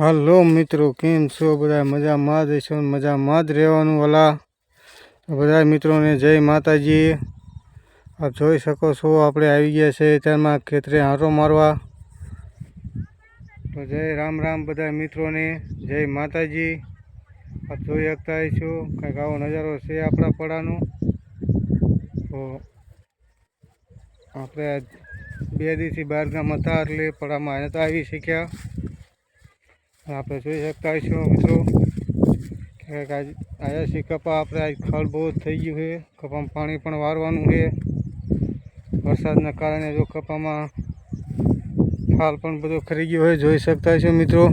હાલો મિત્રો, કેમ છો બધા? મજામાં જ છો મજામાં જ રહેવાનું વાલા બધા મિત્રોને જય માતાજી. આપ જોઈ શકો છો, આપણે આવી ગયા છે ત્યારમાં ખેતરે હાંટો મારવા. તો જય રામ રામ બધા મિત્રોને, જય માતાજી. આપ જોઈ શકતા છો કંઈક આવો નજારો છે આપણા પડાનો. તો આપણે બે દિવસથી બહારગામ હતા એટલે પડામાં આવી શક્યા. આપણે જોઈ શકતા છો મિત્રો કે આવ્યા છીએ કપા, આપણે આજ ખળ બહુ થઈ ગયું છે. કપામાં પાણી પણ વારવાનું છે. વરસાદના કારણે જો કપામાં ફાલ પણ બધો ખરી ગયો હોય, જોઈ શકતા છો મિત્રો.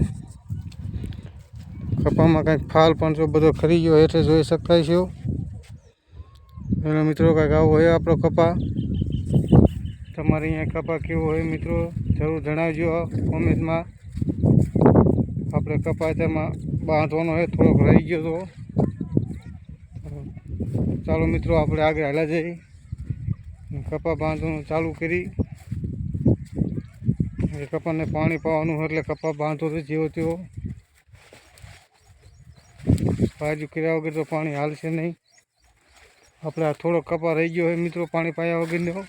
કપામાં કંઈક ફાલ પણ જો બધો ખરી ગયો હોય એટલે જોઈ શકતા છો પેલો મિત્રો, કંઈક આવો હોય આપણો કપા? તમારે અહીંયા કપા કેવો હોય મિત્રો, જરૂર જણાવજો કોમેન્ટમાં. આપણે કપા તેમાં બાંધવાનો હોય, થોડોક રહી ગયો તો. ચાલો મિત્રો, આપણે આગળ હાલા જઈએ. કપા બાંધવાનું ચાલુ કરી. કપાને પાણી પાવાનું એટલે કપા બાંધો તો જેવો તેવો. બાજુ કર્યા વગર તો પાણી હાલશે નહીં. આપણે આ થોડો કપા રહી ગયો હોય મિત્રો, પાણી પાયા વગરનો.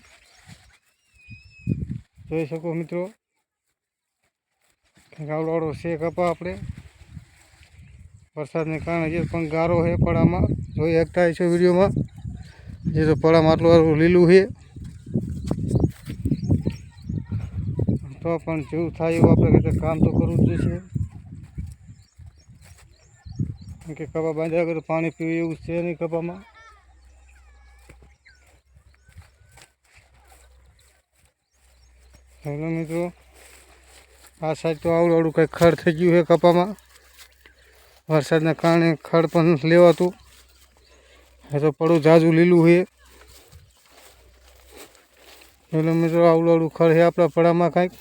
જોઈ શકો મિત્રો. ગાવડાવાળો છે કપા આપણે. વરસાદને કારણે જે પણ ગારો છે પડામાં જોઈ શકતા છો વિડીયોમાં. જે તો પડામાં આટલું આટલું લીલું છે. તો પણ જેવું થાય એવું આપણે કદાચ કામ તો કરવું જ જોઈએ કે કપા બાંધ્યા વગર પાણી પીવું એવું છે નહીં કપામાં. હેલો મિત્રો. આ સાઈડ તો આવડું આવડું કંઈક ખડ થઈ ગયું છે કપામાં. વરસાદના કારણે ખડ પણ લેવાતું. એ તો પડું ઝાઝું લીલું છે. એટલે મિત્રો આવડું આવડું ખડ છે આપણા પડામાં કાંઈક.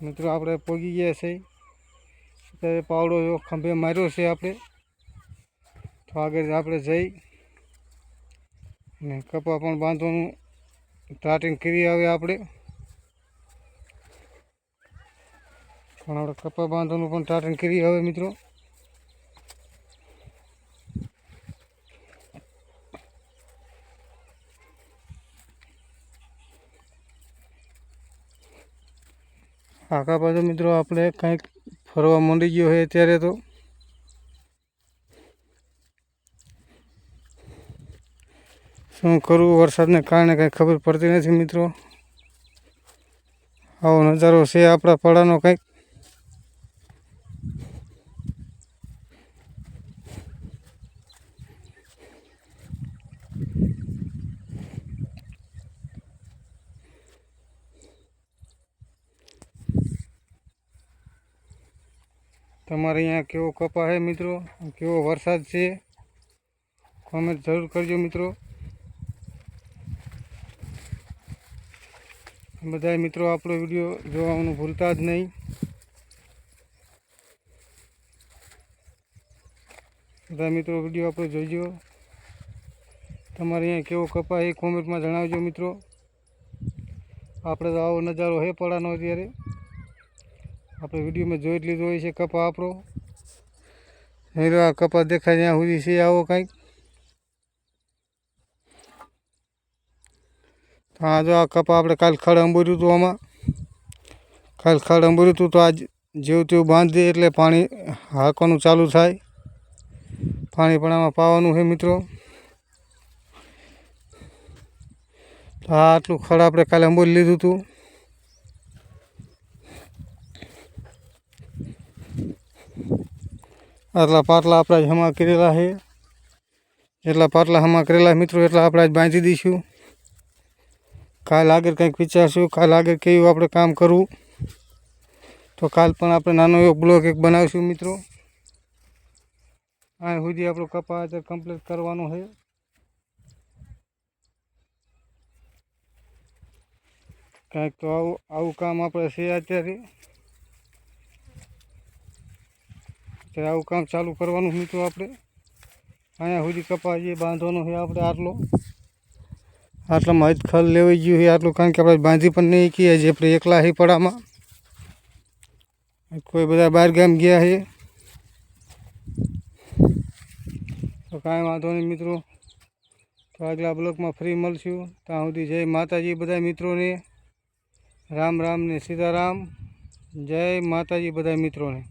મિત્રો આપણે પોગી ગયા છે. અત્યારે પાવડો ખંભે માર્યો છે આપણે. તો આગળ આપણે જઈ અને કપા પણ બાંધવાનું સ્ટાર્ટિંગ કરી આવે આપણે. પણ આપણે કપા બાંધવાનું પણ સ્ટાર્ટિંગ કરી હવે મિત્રો. આખા બાજુ મિત્રો આપણે કંઈક ફરવા માંડી ગયો હોય અત્યારે તો. શું કરવું વરસાદને કારણે કંઈ ખબર પડતી નથી મિત્રો. આવો નજારો છે આપણા પડાનો કંઈક. તમારે અહીંયા કેવો કપા છે મિત્રો? કેવો વરસાદ છે? કોમેન્ટ જરૂર કરજો મિત્રો. બધા મિત્રો, આપણો વીડિયો જોવાનું ભૂલતા જ નહીં. બધા મિત્રો, વીડિયો આપણો જોઈજો. તમારે અહીંયા કેવો કપા એ કોમેન્ટમાં જણાવજો મિત્રો. આપણે તો આવો નજારો હે પડાનો અત્યારે. આપણે વિડીયોમાં જોઈ લીધો હોય છે કપા આપણો. હીરો આ કપા દેખાય ત્યાં સુધી છે આવો કંઈક. હા જો આ કપા આપણે કાલ ખડ અંબોર્યું હતું આમાં. કાલ ખડ અંબોર્યું હતું તો આજ જેવું તેવું બાંધી એટલે પાણી હાંકવાનું ચાલુ થાય. પાણી પણ આમાં પાવાનું છે મિત્રો. આ આટલું ખડ આપણે કાલે અંબોલી લીધું હતું આટલા પાટલા આપણા જ હમા કરેલા છે. એટલા પાટલા હમા કરેલા મિત્રો, એટલા આપણે જ બાંધી દઈશું. કાલ આગળ કંઈક વિચારશું, કાલ આગળ કેવું આપણે કામ કરવું. તો કાલ પણ આપણે નાનો એવો બ્લોક એક બનાવીશું મિત્રો. આ સુધી આપણો કપા કમ્પ્લીટ કરવાનો છે. કાંઈક તો આવું આવું કામ આપણે છે અત્યારે. અત્યારે આવું કામ ચાલુ કરવાનું મિત્રો આપણે. અહીંયા સુધી કપા જે બાંધવાનો છે આપણે આટલો. આટલામાં જ ખલ લેવાઈ ગયું છે આટલું, કારણ કે આપણે બાંધી પણ નહીં કહીએ જે આપણે એકલા હી પડામાં. કોઈ બધા બહાર ગામ ગયા છે. તો કાંઈ વાંધો નહીં મિત્રો. તો આગલા બ્લોકમાં ફરી મળશું. ત્યાં સુધી જય માતાજી બધા મિત્રોને. રામ રામ ને સીતારામ. જય માતાજી બધા મિત્રોને.